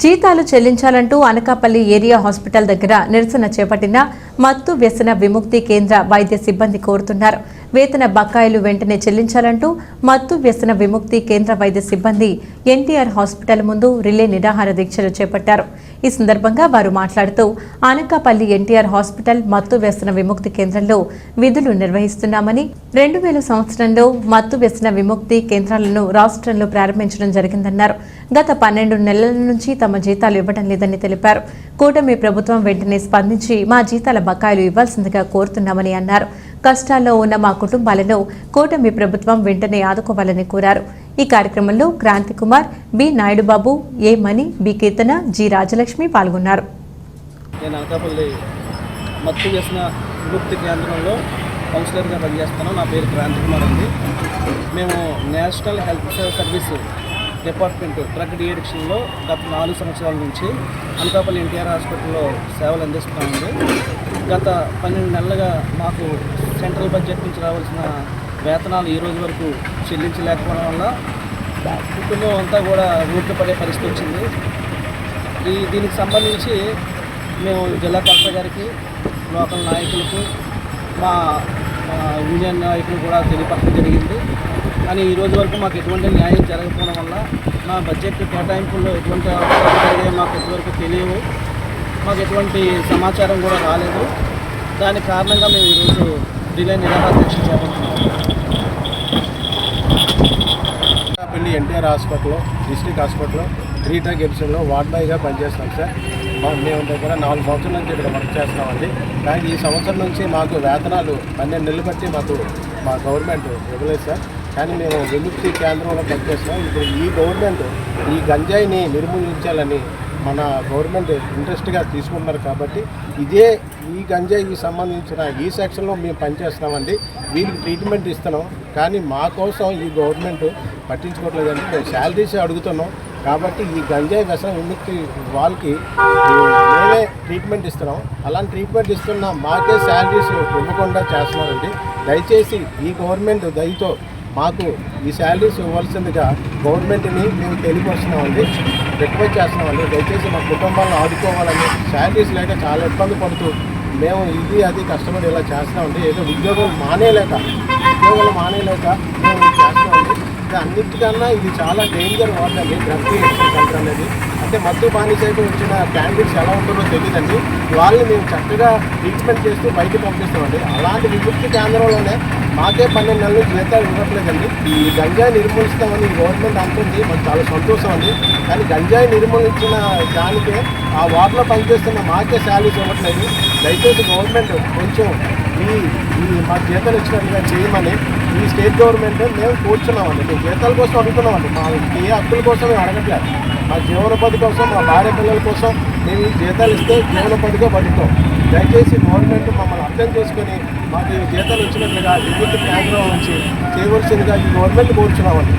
జీతాలు చెల్లించాలంటూ Anakapalli area hospital దగ్గర నిరసన చేపట్టిన మత్తు వ్యసన విముక్తి కేంద్ర వైద్య సిబ్బంది కోరుతున్నారు. వేతన బకాయిలు వెంటనే చెల్లించాలంటూ మత్తు వ్యసన విముక్తి కేంద్ర వైద్య సిబ్బంది ఎన్టీఆర్ హాస్పిటల్ ముందు రిలే నిరాహార దీక్షలు చేపట్టారు. ఈ సందర్భంగా వారు మాట్లాడుతూ అనకాపల్లి ఎన్టీఆర్ హాస్పిటల్ మత్తు వ్యసన విముక్తి కేంద్రంలో విధులు నిర్వహిస్తున్నామని రెండు వేల సంవత్సరంలో మత్తు వ్యసన విముక్తి కేంద్రాలను రాష్ట్రంలో ప్రారంభించడం జరిగిందన్నారు. గత పన్నెండు నెలల నుంచి తమ జీతాలు ఇవ్వడం లేదని తెలిపారు. కూటమి ప్రభుత్వం వెంటనే స్పందించి మా జీతాల బకాయిలు ఇవ్వాల్సిందిగా కోరుతున్నామని అన్నారు. కష్టాల్లో ఉన్న మా కుటుంబాలను కూటమి ప్రభుత్వం వెంటనే ఆదుకోవాలని కోరారు. ఈ కార్యక్రమంలో Kranti Kumar B. Nayudubabu A. Mani B. Keerthana G. Rajalakshmi పాల్గొన్నారు. నేను అనకాపల్లి మత్తు విముక్తి కేంద్రంలో కౌన్సిలర్గా పనిచేస్తాను నా పేరు క్రాంతి కుమార్ అండి. మేము national health service department drug డిఎడిక్షన్లో గత నాలుగు సంవత్సరాల నుంచి అనకాపల్లి ఎన్టీఆర్ హాస్పిటల్లో సేవలు అందిస్తున్నామండి గత పన్నెండు నెలలుగా మాకు సెంట్రల్ బడ్జెట్ నుంచి రావాల్సిన వేతనాలు ఈ రోజు వరకు చెల్లించలేకపోవడం వల్ల కుటుంబం అంతా కూడా ఊరికి పడే పరిస్థితి వచ్చింది. ఈ దీనికి సంబంధించి మేము జిల్లా కలెక్టర్ గారికి లోకల్ నాయకులకు మా మా యూనియన్ నాయకులు కూడా తెలియపరచడం జరిగింది. కానీ ఈ రోజు వరకు మాకు ఎటువంటి న్యాయం జరగకపోవడం వల్ల మా బడ్జెట్ కేటాయింపుల్లో ఎటువంటి అవసరాలు మాకు ఇంతవరకు తెలియవు. మాకు ఎటువంటి సమాచారం కూడా రాలేదు. దాని కారణంగా మేము ఈరోజు డిలే నిరాహార దీక్ష చేపడుతున్నాం. పెళ్ళి ఎన్టీఆర్ హాస్పిటల్లో డిస్ట్రిక్ట్ హాస్పిటల్లో రీటా ఎడిషన్లో వార్డ్ బాయ్గా పనిచేస్తాం సార్. మేము దగ్గర నాలుగు సంవత్సరాల నుంచి ఇక్కడ వర్క్ చేస్తామండి కానీ ఈ సంవత్సరం నుంచి మాకు వేతనాలు పన్నెండు నెలలు బట్టి మాకు మా గవర్నమెంట్ ఇవ్వలేదు సార్. కానీ మేము విముక్తి కేంద్రంలో పనిచేస్తాం ఇప్పుడు ఈ గవర్నమెంట్ ఈ గంజాయిని నిర్మూలించాలని మన గవర్నమెంట్ ఇంట్రెస్ట్గా తీసుకుంటున్నారు కాబట్టి ఇదే ఈ గంజాయికి సంబంధించిన ఈ సెక్షన్లో మేము పనిచేస్తున్నామండి. వీరికి ట్రీట్మెంట్ ఇస్తున్నాం. కానీ మా కోసం ఈ గవర్నమెంట్ పట్టించుకోవట్లేదండి. మేము శాలరీస్ అడుగుతున్నాం. కాబట్టి ఈ గంజాయి వ్యసనం విముక్తి వాళ్ళకి మేమే ట్రీట్మెంట్ ఇస్తున్నాం. అలాంటి ట్రీట్మెంట్ ఇస్తున్న మాకే శాలరీస్ ఇవ్వకుండా చేస్తున్నారండి. దయచేసి ఈ గవర్నమెంట్ దయతో మాకు ఈ శాలరీస్ ఇవ్వాల్సిందిగా గవర్నమెంట్ని మేము తెలియపరుస్తున్నామండి రిక్వెస్ట్ చేస్తున్నామండి. దయచేసి మా కుటుంబాలను ఆదుకోవాలని శాలరీస్ లేక చాలా ఇబ్బంది పడుతూ మేము ఇది అది కష్టపడి ఇలా చేస్తున్నామండి. ఏదో ఉద్యోగాలు మానేయలేక ఉద్యోగాలు మానేయలేక మేము ఇది చేస్తున్నామండి. ఇది అన్నిటికన్నా ఇది చాలా డేంజర్ వార్డ్ అండి. డ్రగ్ అనేది అంటే మత్తు బానిసైపు వచ్చిన క్యాండిడేట్స్ ఎలా ఉంటుందో తెలియదండి వాళ్ళని మేము చక్కగా ట్రీట్మెంట్ చేస్తూ బయటకు పంపిస్తామండి. అలాంటి విముక్తి కేంద్రంలోనే మాకే పన్నెండు నెలలు జీతాలు ఇవ్వట్లేదండి. ఈ గంజాయి నిర్మూలిస్తామని గవర్నమెంట్ అంటుంది. మాకు చాలా సంతోషం అండి. కానీ గంజాయి నిర్మూలించిన దానికే ఆ వార్డులో పనిచేస్తున్న మాకే శాలరీస్ ఇవ్వట్లేదు. దయచేసి గవర్నమెంట్ కొంచెం ఈ ఈ మా జీతాలు ఇచ్చినట్టుగా చేయమని ఈ స్టేట్ గవర్నమెంట్ మేము కూర్చున్నామండి. మేము జీతాల కోసం అడుగుతున్నామండి. మా ఏ హక్కుల కోసం మేము అడగట్లేదు. మా జీవనోపాధి కోసం మా భార్య పిల్లల కోసం మేము ఈ జీతాలు ఇస్తే జీవనోపాధిగా బతుకుతాం. దయచేసి గవర్నమెంట్ మమ్మల్ని అర్థం చేసుకొని మాకు ఈ జీతాలు ఇచ్చినట్లుగా విద్యుత్ కేంద్రం నుంచి చేయవలసిందిగా ఈ గవర్నమెంట్ కోరుచున్నామండి.